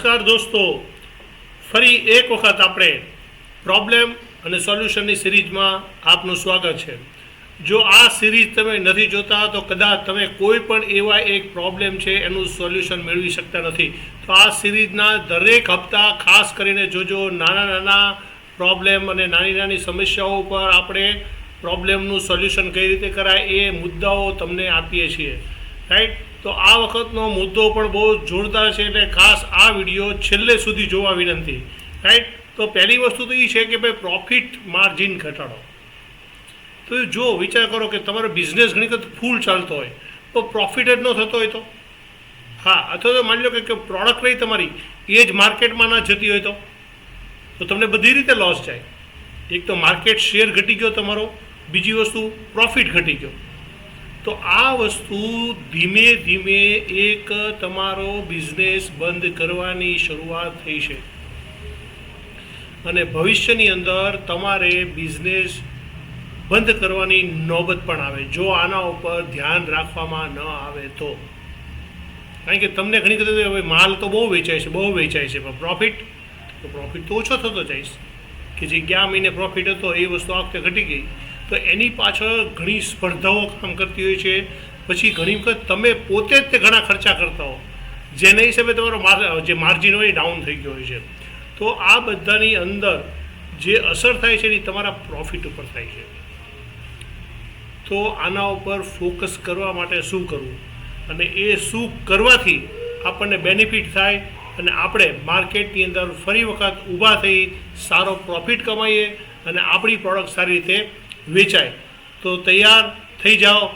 નમસ્કાર દોસ્તો. ફરી એક વખત આપણે પ્રોબ્લેમ અને સોલ્યુશનની સિરીઝમાં આપનું સ્વાગત છે. જો આ સિરીઝ તમે નથી જોતા, તો કદાચ તમે કોઈ પણ એવા એક પ્રોબ્લેમ છે એનું સોલ્યુશન મેળવી શકતા નથી. તો આ સિરીઝના દરેક હપ્તા ખાસ કરીને જોજો, નાના નાના પ્રોબ્લેમ અને નાની નાની સમસ્યાઓ ઉપર આપણે પ્રોબ્લેમનું સોલ્યુશન કઈ રીતે કરાય એ મુદ્દાઓ તમને આપીએ છીએ. રાઈટ? તો આ વખતનો મુદ્દો પણ બહુ જોરદાર છે એટલે ખાસ આ વીડિયો છેલ્લે સુધી જોવા વિનંતી. રાઈટ? તો પહેલી વસ્તુ તો એ છે કે ભાઈ પ્રોફિટ માર્જિન ઘટાડો. તો જો વિચાર કરો કે તમારો બિઝનેસ ઘણી વખત ફૂલ ચાલતો હોય, તો પ્રોફિટ જ ન થતો હોય તો? હા, અથવા તો માની લો કે પ્રોડક્ટ રહી તમારી, એ જ માર્કેટમાં ના જતી હોય તો? તો તમને બધી રીતે લોસ જાય. એક તો માર્કેટ શેર ઘટી ગયો તમારો, બીજી વસ્તુ પ્રોફિટ ઘટી ગયો. તો આ વસ્તુ ધીમે ધીમે એક તમારો બિઝનેસ બંધ કરવાની શરૂઆત થઈ છે. અને ભવિષ્યની અંદર તમારે બિઝનેસ બંધ કરવાની નોબત પણ આવે. જો આના ઉપર ધ્યાન રાખવામાં ન આવે તો. કારણ કે તમને ઘણી વખત હવે માલ તો બહુ વેચાય છે, બહુ વેચાય છે, પણ પ્રોફિટ તો પ્રોફિટ તો ઓછો થતો જઈશ કે જે ગયા મહિને પ્રોફિટ હતો, એ વસ્તુ આ વખતે ઘટી ગઈ. તો એની પાછળ ઘણી સ્પર્ધાઓ કામ કરતી હોય છે. પછી ઘણી વખત તમે પોતે જ તે ઘણા ખર્ચા કરતા હો. જેના હિસાબે તમારો જે માર્જિન હોય એ ડાઉન થઈ ગયો હોય છે. તો આ બધાની અંદર જે અસર થાય છે એ તમારા પ્રોફિટ ઉપર થાય છે. તો આના ઉપર ફોકસ કરવા માટે શું કરવું? અને એ શું કરવાથી આપણને બેનિફિટ થાય? અને આપણે માર્કેટની અંદર ફરી વખત ઊભા થઈ સારો પ્રોફિટ કમાઈએ? અને આપણી પ્રોડક્ટ સારી રીતે વેચાય. તો તૈયાર થઈ જાઓ.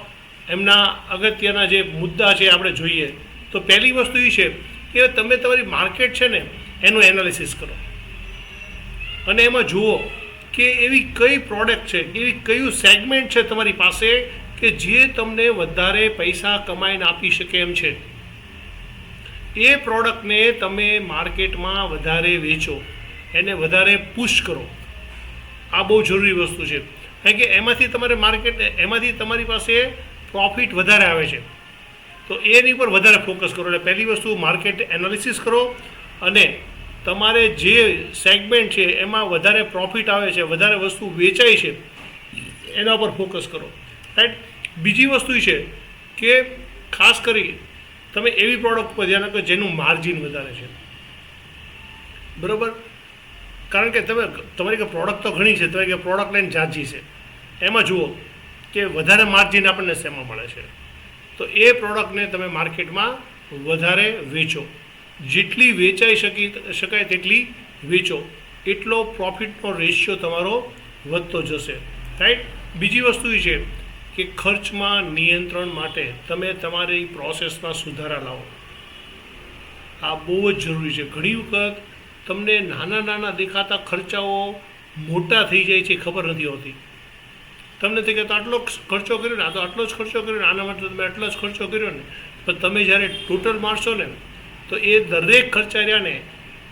એમના અગત્યના જે મુદ્દા છે આપણે જોઈએ. તો પહેલી વસ્તુ એ છે કે તમે તમારી માર્કેટ છે ને, એનું એનાલિસિસ કરો. અને એમાં જુઓ કે એવી કઈ પ્રોડક્ટ છે, એવી કયું સેગમેન્ટ છે તમારી પાસે કે જે તમને વધારે પૈસા કમાઈને આપી શકે એમ છે. એ પ્રોડક્ટને તમે માર્કેટમાં વધારે વેચો. એને વધારે પુશ કરો. આ બહુ જરૂરી વસ્તુ છે. કારણ કે એમાંથી તમારે માર્કેટ એમાંથી તમારી પાસે પ્રોફિટ વધારે આવે છે. તો એની ઉપર વધારે ફોકસ કરો. એટલે પહેલી વસ્તુ માર્કેટ એનાલિસિસ કરો અને તમારે જે સેગમેન્ટ છે એમાં વધારે પ્રોફિટ આવે છે, વધારે વસ્તુ વેચાય છે, એના પર ફોકસ કરો. રાઈટ બીજી વસ્તુ છે કે ખાસ કરી તમે એવી પ્રોડક્ટ પર ધ્યાન રાખો જેનું માર્જિન વધારે છે. બરાબર? કારણ કે તમે, તમારી પ્રોડક્ટ તો ઘણી છે, તમારી કે પ્રોડક્ટ લાઈન જાજી છે. એમાં જુઓ કે વધારે માર્જિન આપણને શેમાં મળે છે? તો એ પ્રોડક્ટને તમે માર્કેટમાં વધારે વેચો. જેટલી વેચાઈ શકી શકાય તેટલી વેચો. એટલો પ્રોફિટનો રેશિયો તમારો વધતો જશે. રાઈટ બીજી વસ્તુ એ છે કે ખર્ચમાં નિયંત્રણ માટે તમે તમારી પ્રોસેસમાં સુધારા લાવો. આ બહુ જ જરૂરી છે. ઘણી વખત તમને નાના નાના દેખાતા ખર્ચાઓ મોટા થઈ જાય છે ખબર નથી હોતી. તમને તે કે તો આટલો ખર્ચો કર્યો ને, આ તો આટલો જ ખર્ચો કર્યો ને, આના માટે તમે આટલો જ ખર્ચો કર્યો ને. પણ તમે જ્યારે ટોટલ મારશો ને, તો એ દરેક ખર્ચા રહ્યા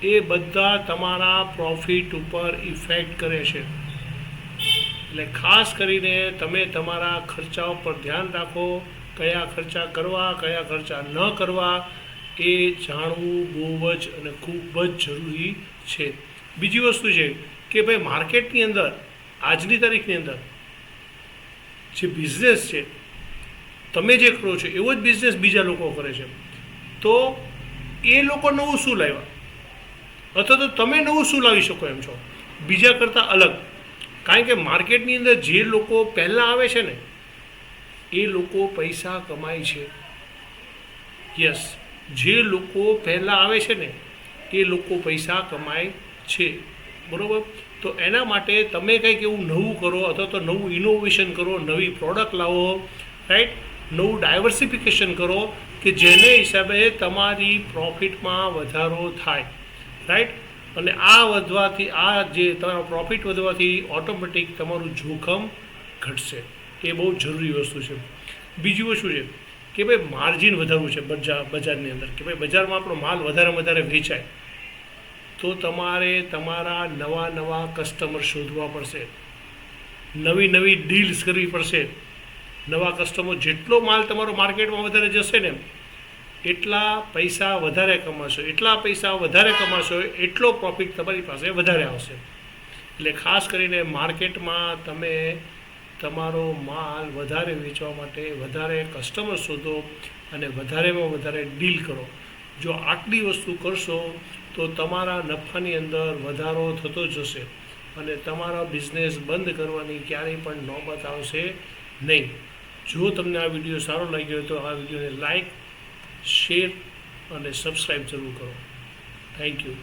એ બધા તમારા પ્રોફિટ ઉપર ઇફેક્ટ કરે છે. એટલે ખાસ કરીને તમે તમારા ખર્ચાઓ પર ધ્યાન રાખો, કયા ખર્ચા કરવા, કયા ખર્ચા ન કરવા, એ જાણવું બહુ જ અને ખૂબ જ જરૂરી છે. બીજી વસ્તુ છે કે ભાઈ માર્કેટની અંદર, આજની તારીખની અંદર જે બિઝનેસ છે, તમે જે કરો છો, એવો જ બિઝનેસ બીજા લોકો કરે છે. તો એ લોકો નવું શું લાવ્યા? અથવા તો તમે નવું શું લાવી શકો એમ છો? બીજા કરતાં અલગ. કારણ કે માર્કેટની અંદર જે લોકો પહેલાં આવે છે ને, એ લોકો પૈસા કમાય છે. યસ જે લોકો પહેલાં આવે છે ને, એ લોકો પૈસા કમાય છે. બરાબર? તો એના માટે તમે કંઈક એવું નવું કરો અથવા તો નવું ઇનોવેશન કરો, નવી પ્રોડક્ટ લાવો રાઈટ નવું ડાયવર્સિફિકેશન કરો કે જેને હિસાબે તમારી પ્રોફિટમાં વધારો થાય રાઈટ અને આ વધવાથી, આ જે તમારો પ્રોફિટ વધવાથી ઓટોમેટિક તમારું જોખમ ઘટશે. એ બહુ જરૂરી વસ્તુ છે. બીજી વસ્તુ છે કે ભાઈ માર્જિન વધારવું છે બજાર બજારની અંદર. કે ભાઈ બજારમાં આપણો માલ વધારે વધારે વેચાય. તો તમારે તમારા નવા નવા કસ્ટમર શોધવા પડશે. નવી નવી ડીલ્સ કરવી પડશે. નવા કસ્ટમર જેટલો માલ તમારો માર્કેટમાં વધારે જશે ને, એટલા પૈસા વધારે કમાશો, એટલા પૈસા વધારે કમાશો, એટલો પ્રોફિટ તમારી પાસે વધારે આવશે. એટલે ખાસ કરીને માર્કેટમાં તમે તમારો માલ વધારે વેચવા માટે વધારે કસ્ટમર શોધો અને વધારેમાં વધારે ડીલ કરો. જો આટલી વસ્તુ કરશો, તો તમારા નફાની અંદર વધારો થતો જશે અને તમારા બિઝનેસ બંધ કરવાની ક્યારેય પણ નોબત આવશે નહીં. જો તમને આ વીડિયો સારો લાગ્યો હોય તો આ વિડીયોને લાઈક, શેર અને સબસ્ક્રાઈબ જરૂર કરો. Thank you